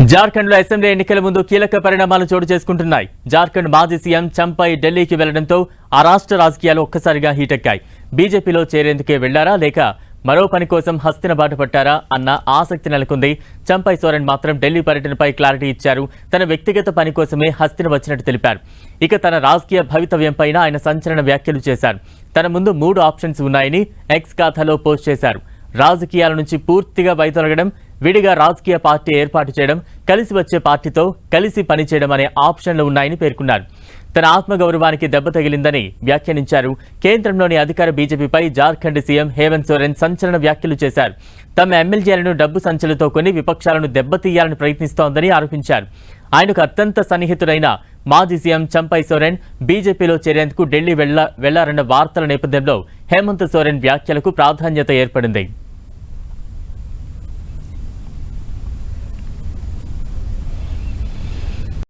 జార్ఖండ్లో అసెంబ్లీ ఎన్నికల ముందు కీలక పరిణామాలు చోటు చేసుకుంటున్నాయి. జార్ఖండ్ మాజీ సీఎం చంపై ఢిల్లీకి వెళ్ళడంతో ఆ రాష్ట్ర రాజకీయాలు ఒక్కసారిగా హీటెక్కాయి. బీజేపీలో చేరేందుకే వెళ్ళారా లేక మరో పని కోసం హస్తిన బాట పట్టారా అన్న ఆసక్తి నెలకొంది. చంపై సోరెన్ మాత్రం ఢిల్లీ పర్యటనపై క్లారిటీ ఇచ్చారు. తన వ్యక్తిగత పని కోసమే హస్తిన వచ్చినట్టు తెలిపారు. ఇక తన రాజకీయ భవితవ్యంపైన ఆయన సంచలన వ్యాఖ్యలు చేశారు. తన ముందు మూడు ఆప్షన్స్ ఉన్నాయని ఎక్స్ ఖాతాలో పోస్ట్ చేశారు. రాజకీయాల నుంచి పూర్తిగా వైదొలగడం విడిగా రాజకీయ పార్టీ ఏర్పాటు చేయడం కలిసి వచ్చే పార్టీతో కలిసి పనిచేయడం అనే ఆప్షన్లు ఉన్నాయని పేర్కొన్నారు. తన ఆత్మగౌరవానికి దెబ్బ తగిలిందని వ్యాఖ్యానించారు. కేంద్రంలోని అధికార బీజేపీపై జార్ఖండ్ సీఎం హేమంత్ సోరెన్ సంచలన వ్యాఖ్యలు చేశారు. తమ ఎమ్మెల్యేలను డబ్బు సంచలతో కొని విపక్షాలను దెబ్బతీయాలని ప్రయత్నిస్తోందని ఆరోపించారు. ఆయనకు అత్యంత సన్నిహితుడైన మాజీ సీఎం చంపై సోరెన్ బీజేపీలో చేరేందుకు ఢిల్లీ వెళ్ళారన్న వార్తల నేపథ్యంలో హేమంత్ సోరెన్ వ్యాఖ్యలకు ప్రాధాన్యత ఏర్పడింది.